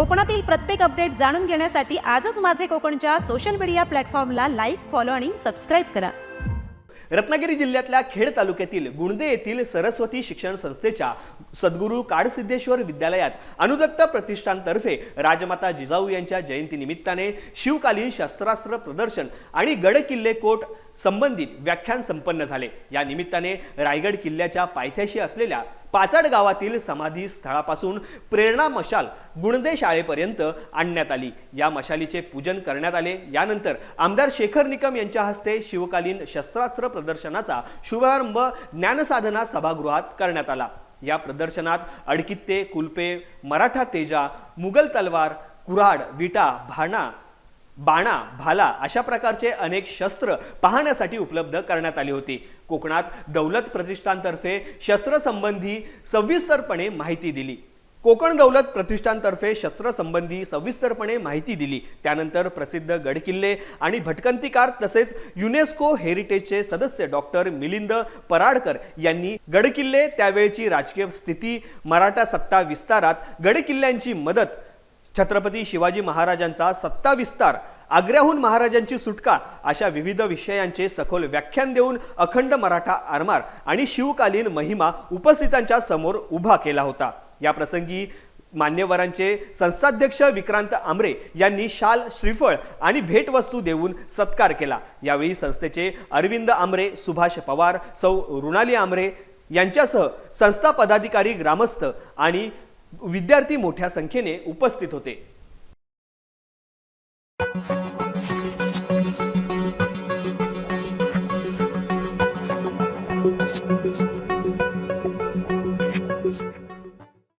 कोकणातील प्रत्येक अपडेट जाणून घेण्यासाठी आजच माझे कोकणच्या सोशल मीडिया प्लॅटफॉर्मला लाईक फॉलो आणि सबस्क्राईब करा. रत्नागिरी जिल्ह्यातल्या खेड तालुक्यातील गुणदे येथील सरस्वती शिक्षण संस्थेच्या सद्गुरू काडसिद्धेश्वर विद्यालयात अनुदत्त प्रतिष्ठानतर्फे राजमाता जिजाऊ यांच्या जयंतीनिमित्ताने शिवकालीन शस्त्रास्त्र प्रदर्शन आणि गड किल्ले कोट संबंधित व्याख्यान संपन्न झाले. या निमित्ताने रायगड किल्ल्याच्या पायथ्याशी असलेल्या पाचाड गावातील समाधी स्थळापासून प्रेरणा मशाल गुणदे शाळेपर्यंत आणण्यात आली. या मशालीचे पूजन करण्यात आले. यानंतर आमदार शेखर निकम यांच्या हस्ते शिवकालीन शस्त्रास्त्र प्रदर्शनाचा शुभारंभ ज्ञानसाधना सभागृहात करण्यात आला. या प्रदर्शनात अडकित्ते कुलपे मराठा तेजा मुघल तलवार कुऱ्हाड विटा भाणा बाणा भाला अशा प्रकारचे अनेक शस्त्र पाहण्यासाठी उपलब्ध करण्यात आली होती. कोकणात दौलत प्रतिष्ठानतर्फे शस्त्रसंबंधी सविस्तरपणे माहिती दिली. कोकण दौलत प्रतिष्ठानतर्फे शस्त्रसंबंधी सविस्तरपणे माहिती दिली. त्यानंतर प्रसिद्ध गडकिल्ले आणि भटकंतीकार तसेच युनेस्को हेरिटेजचे सदस्य डॉक्टर मिलिंद पराडकर यांनी गडकिल्ले त्यावेळची राजकीय स्थिती मराठा सत्ता विस्तारात गडकिल्ल्यांची मदत छत्रपती शिवाजी महाराजांचा सत्ता विस्तार आग्र्याहून महाराजांची सुटका अशा विविध विषयांचे सखोल व्याख्यान देऊन अखंड मराठा आरमार आणि शिवकालीन महिमा उपस्थितांच्या समोर उभा केला होता. या प्रसंगी मान्यवरांचे संस्थाध्यक्ष विक्रांत आमरे यांनी शाल श्रीफळ आणि भेटवस्तू देऊन सत्कार केला. यावेळी संस्थेचे अरविंद आमरे सुभाष पवार सौ रुणाली आमरे यांच्यासह संस्था पदाधिकारी ग्रामस्थ आणि विद्यार्थी मोठ्या संख्येने उपस्थित होते.